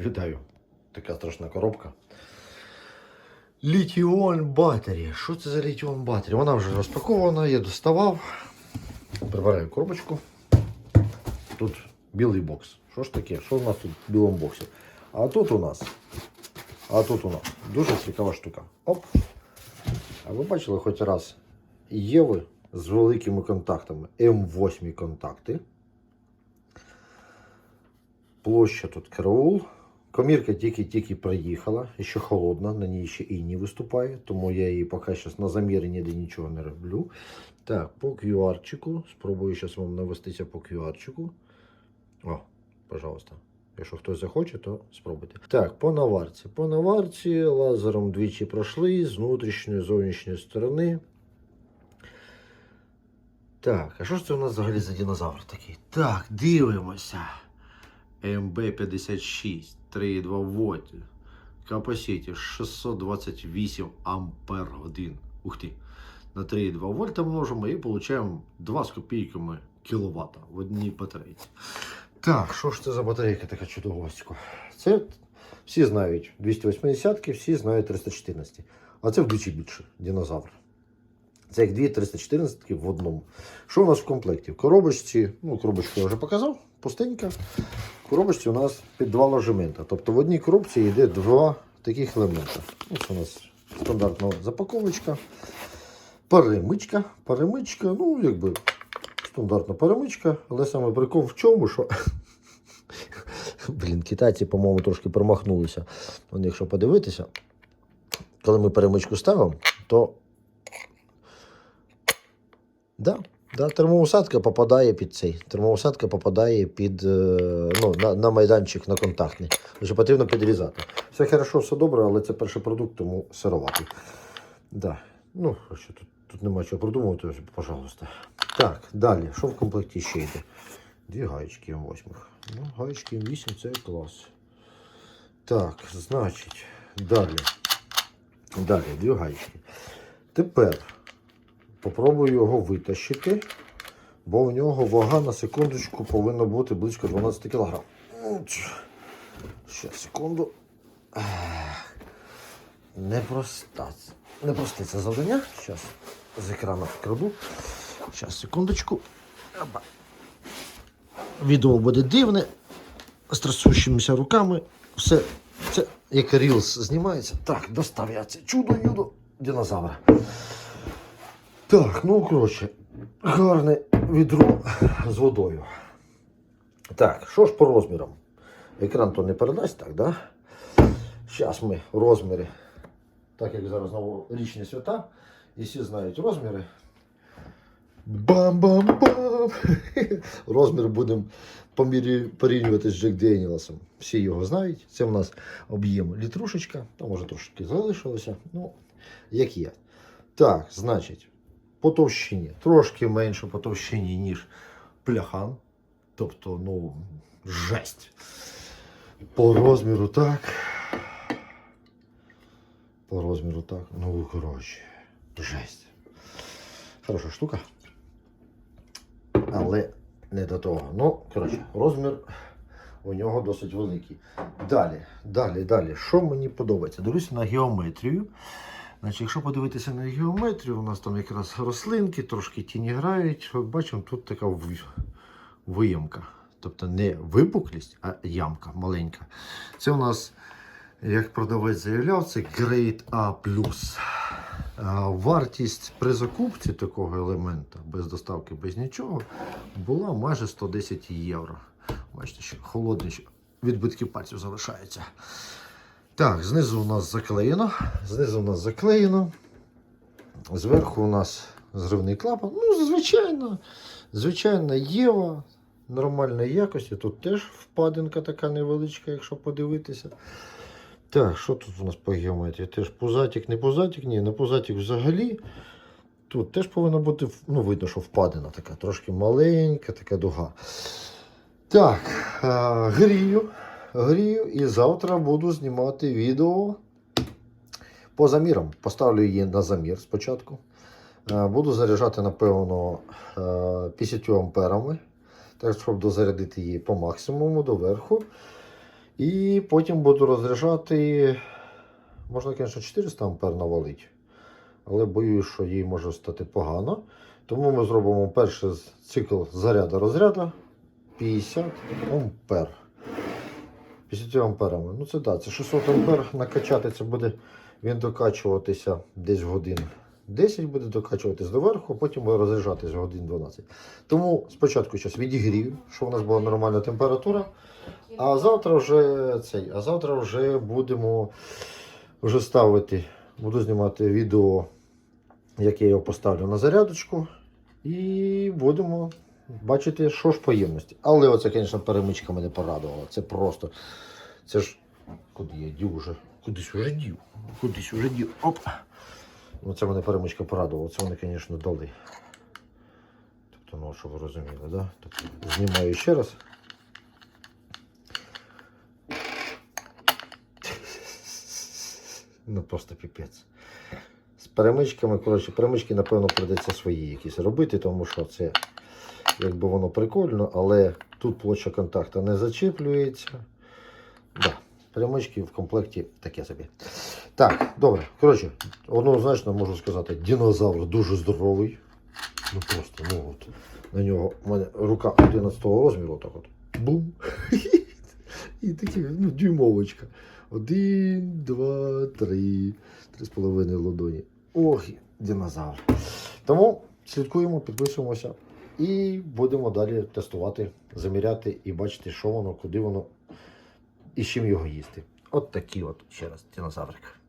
Вітаю. Така страшна коробка. Літіон батарі. Що це за літіон батарі? Вона вже розпакована, я доставав. Прибираю коробочку. Тут білий бокс. Що ж таке? Що у нас тут в білому боксі? А тут у нас. А тут у нас дуже цікава штука. Оп. А ви бачили хоч раз Єви з великими контактами. М8 контакти. Площа тут караул. Комірка тільки-тільки приїхала, ще холодна, на ній ще і не виступає, тому я її поки що на замірі ніде нічого не роблю. Так, по QR-чику. Спробую зараз вам навестися по QR-чику. О, пожалуйста. Якщо хтось захоче, то спробуйте. Так, по наварці. По наварці лазером двічі пройшли з внутрішньої зовнішньої сторони. Так, а що ж це у нас взагалі за динозавр такий? Так, дивимося. МБ56 3,2 вольт. Капасіті 628 ампер годин. Ух ти. На 3,2 вольта множимо і отримуємо 2 з копійками кіловата в одній батарейці. Так, що ж це за батарейка така чудовоська? Це всі знають 280 всі знають 314. А це вдвічі більше динозавр. Це як дві 314 в одному. Що у нас в комплекті? В коробочці, ну, коробочку я вже показав, пустенька. В коробочці у нас під два ложемента. Тобто в одній коробці йде два таких елемента. Ось у нас стандартна запаковочка. Перемичка. Перемичка, ну, якби стандартна перемичка, але саме прикол в чому, що. Блін, китайці, по-моєму, трошки промахнулися. Вони, якщо подивитися, коли ми перемичку ставимо, то Да, да, термоусадка попадає під цей. Термоусадка попадає під е, ну, на, на майданчик на контактний. Вже потрібно підрізати. Все хорошо, все добре, але це перший продукт, тому сироватий. Да. Ну, що тут, тут нема чого продумувати, пожалуйста. Так, далі. Що в комплекті ще йде? Дві гаєчки М8. Ну, гаєчки М8 це клас. Так, значить, далі. Далі, дві гаєчки. Тепер Попробую його витащити, бо в нього вага на секундочку повинна бути близько 12 кг. Ще секунду. Непросте це завдання. Зараз з екрану вкраду. Зараз, секундочку. Відео буде дивне. З трясущимися руками. Все це як рілс знімається. Так, достав я це чудо-юдо динозавра. Так, ну коротше, гарне відро з водою. Так, що ж по розмірам? Екран то не передасть, так, да? Зараз ми розміри, так як зараз новорічні свята, і всі знають розміри. Бам-бам-бам! Розмір будемо порівнювати з Джек Деніелсом. Всі його знають. Це в нас об'єм літрушечка, там може трошки залишилося. Ну, як є. Так, значить, по товщині. Трошки менше по товщині, ніж пляхан. Тобто, ну, жесть. По розміру так. По розміру так. Ну, коротше, жесть. Хороша штука. Але не до того. Ну, коротше, розмір у нього досить великий. Далі, далі, далі. Що мені подобається? Дивлюся на геометрію. Значить, якщо подивитися на геометрію, у нас там якраз рослинки, трошки тіні грають. От бачимо, тут така виямка. Тобто не випуклість, а ямка маленька. Це у нас, як продавець заявляв, це Grade A. Вартість при закупці такого елемента без доставки, без нічого, була майже 110 євро. Бачите, що холодний відбитки пальців залишаються. Так, знизу у нас заклеєно. Знизу у нас заклеєно. Зверху у нас зривний клапан. Ну, звичайно, звичайно, Єва нормальної якості. Тут теж впадинка така невеличка, якщо подивитися. Так, що тут у нас по геометрії? Теж пузатик, не пузатик, ні, не пузатик взагалі. Тут теж повинна бути, ну, видно, що впадина така, трошки маленька, така дуга. Так, а, грію. Грію і завтра буду знімати відео по замірам. Поставлю її на замір спочатку. Е, Буду заряджати, напевно, е, 50 амперами, так щоб дозарядити її по максимуму до верху. І потім буду розряджати. Можна, звісно, 400 ампер навалити, але боюсь, що їй може стати погано. Тому ми зробимо перший цикл заряду розряду 50 ампер. 50 амперами. Ну це так, це 600 ампер. Накачати це буде він докачуватися десь годин 10 буде докачуватись доверху, потім буде розряджатись годин 12. Тому спочатку зараз відігрію, щоб у нас була нормальна температура. А завтра вже цей, а завтра вже будемо вже ставити, буду знімати відео, як я його поставлю на зарядочку. І будемо бачити, що ж по ємності. Але оце, звісно, перемичка мене порадувала. Це просто. Це ж. Куди я дів уже? Кудись уже дів. Кудись уже дів. Оп. Ну, це мене перемичка порадувала. Це вони, звісно, дали. Тобто, ну, щоб ви розуміли, да? Тобто, знімаю ще раз. Ну просто піпець. З перемичками, коротше, перемички, напевно, прийдеться свої якісь робити, тому що це якби воно прикольно, але тут площа контакту не зачіплюється. Да, перемички в комплекті таке собі. Так, добре. Коротше, однозначно можу сказати, динозавр дуже здоровий. Ну просто, ну от. На нього в мене рука 11 розміру, отак от. Бум. І такі, ну, дюймовочка. Один, два, три, три з половиною ладоні. Ох, динозавр. Тому слідкуємо, підписуємося і будемо далі тестувати, заміряти і бачити, що воно, куди воно і з чим його їсти. От такі от ще раз динозаврик.